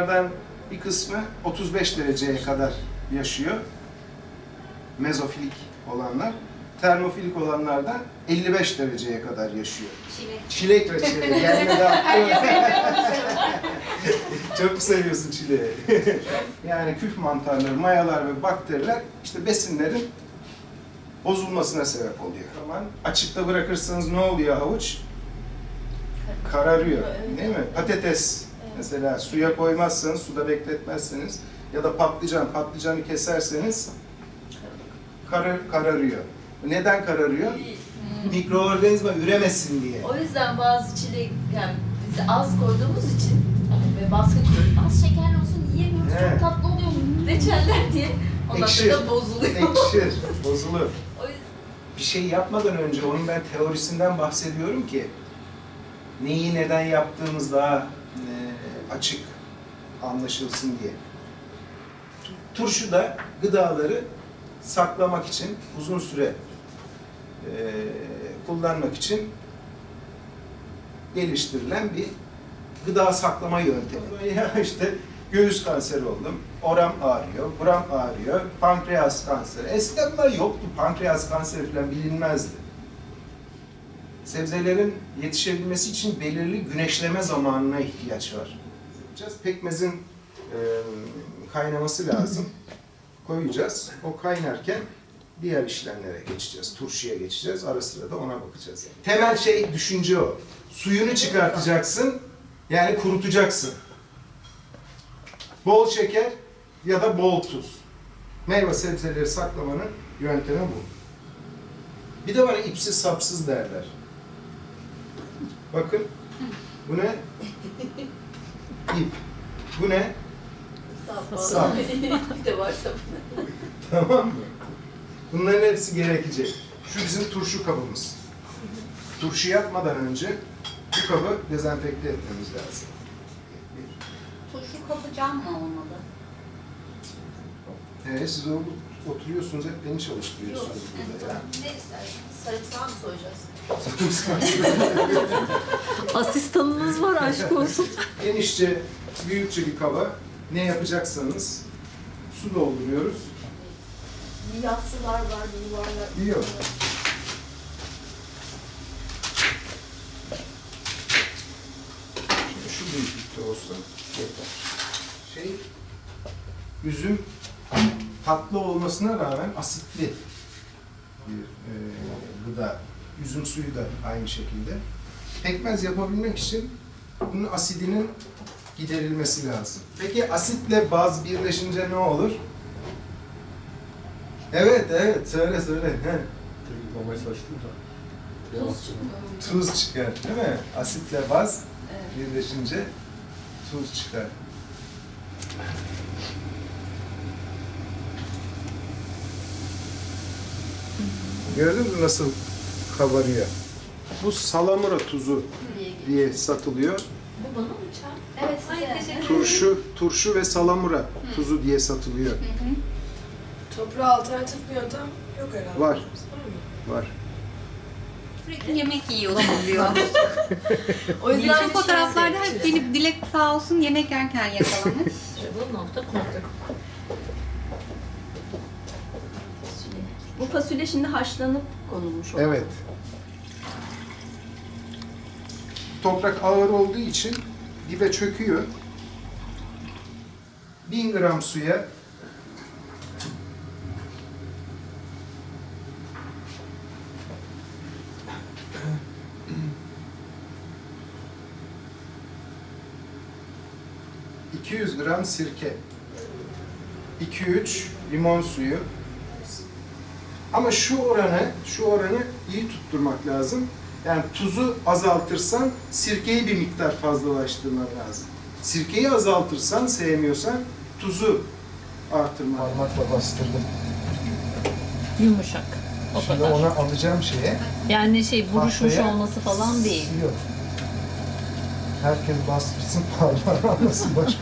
Bunlardan bir kısmı 35 dereceye kadar yaşıyor. Mezofilik olanlar. Termofilik olanlar da 55 dereceye kadar yaşıyor. Çilek. Çilek reçeli aklıma. Çok seviyorsun çileği. yani küf mantarları, mayalar ve bakteriler işte besinlerin bozulmasına sebep oluyor. Zaman açıkta bırakırsanız ne oluyor havuç? Kararıyor, değil mi? Patates mesela suya koymazsanız, suda bekletmezseniz ya da patlıcan, patlıcanı keserseniz karar, kararıyor. Neden kararıyor? Mikroorganizma üremesin diye. O yüzden bazı çilek yani biz az koyduğumuz için ve baskı koyuyoruz. Az şekerli olsun yiyemiyoruz. Çok tatlı oluyor reçeller diye. Ondan Ekşir. sonra bozuluyor. Ekşir, bozulur. o yüzden Bir şey yapmadan önce onun ben teorisinden bahsediyorum ki neyi neden yaptığımız daha e, açık anlaşılsın diye. Turşu da gıdaları saklamak için, uzun süre e, kullanmak için geliştirilen bir gıda saklama yöntemi. Ya işte göğüs kanseri oldum, oram ağrıyor, buram ağrıyor, pankreas kanseri. Eskiden bunlar yoktu, pankreas kanseri falan bilinmezdi. Sebzelerin yetişebilmesi için belirli güneşleme zamanına ihtiyaç var. Yapacağız. Pekmezin e, kaynaması lazım. Koyacağız. O kaynarken diğer işlemlere geçeceğiz. Turşuya geçeceğiz. Ara sıra da ona bakacağız. yani. Temel şey düşünce o. Suyunu çıkartacaksın, yani kurutacaksın. Bol şeker ya da bol tuz. Meyve sebzeleri saklamanın yöntemi bu. Bir de bana ipsiz sapsız derler. Bakın bu ne? İp. Bu ne? sap. Bir de varsa Tamam mı? Bunların hepsi gerekecek. Şu bizim turşu kabımız. Turşu yapmadan önce bu kabı dezenfekte etmemiz lazım. Turşu kabı cam mı olmalı? Ee, siz o, oturuyorsunuz hep beni Yok. çalıştırıyorsunuz burada ya. Ne istersin? Sarımsağı mı soyacağız? Asistanınız var aşk olsun. Genişçe, büyükçe bir kaba ne yapacaksanız su dolduruyoruz. Yassılar var, yuvarlar. Yok. Şimdi şu büyüklükte olsa yeter. Şey, üzüm tatlı olmasına rağmen asitli bir e, gıda. Üzüm suyu da aynı şekilde. Pekmez yapabilmek için bunun asidinin giderilmesi lazım. Peki asitle baz birleşince ne olur? Evet, evet. Söyle, söyle. He. Teknik çalıştım da. Tuz çıkmıyor mu? Tuz çıkar, değil mi? Asitle baz Evet. birleşince tuz çıkar. Gördün mü nasıl kabarıyor? Bu salamura tuzu Diye satılıyor. Bu bana mı çay? Evet, size. Teşekkür Turşu, turşu ve salamura tuzu diye satılıyor. Toprağa alternatif bir yöntem yok herhalde. Var. Var. Sürekli yemek yiyorlar diyor. O yüzden Bütün fotoğraflarda hep beni Dilek sağ olsun yemek yerken yakalamış. Travel.com fasulye şimdi haşlanıp konulmuş oldu. Evet. Toprak ağır olduğu için dibe çöküyor. 1000 gram suya ...200 gram sirke... ...2-3 limon suyu... Ama şu oranı, şu oranı iyi tutturmak lazım. Yani tuzu azaltırsan sirkeyi bir miktar fazlalaştırman lazım. Sirkeyi azaltırsan, sevmiyorsan tuzu artırman lazım. Parmakla bastırdım. Yumuşak. O Şimdi kadar. ona alacağım şeye. Yani şey buruşmuş tahtaya olması falan değil. Yok. Herkes bastırsın parmağını almasın başka.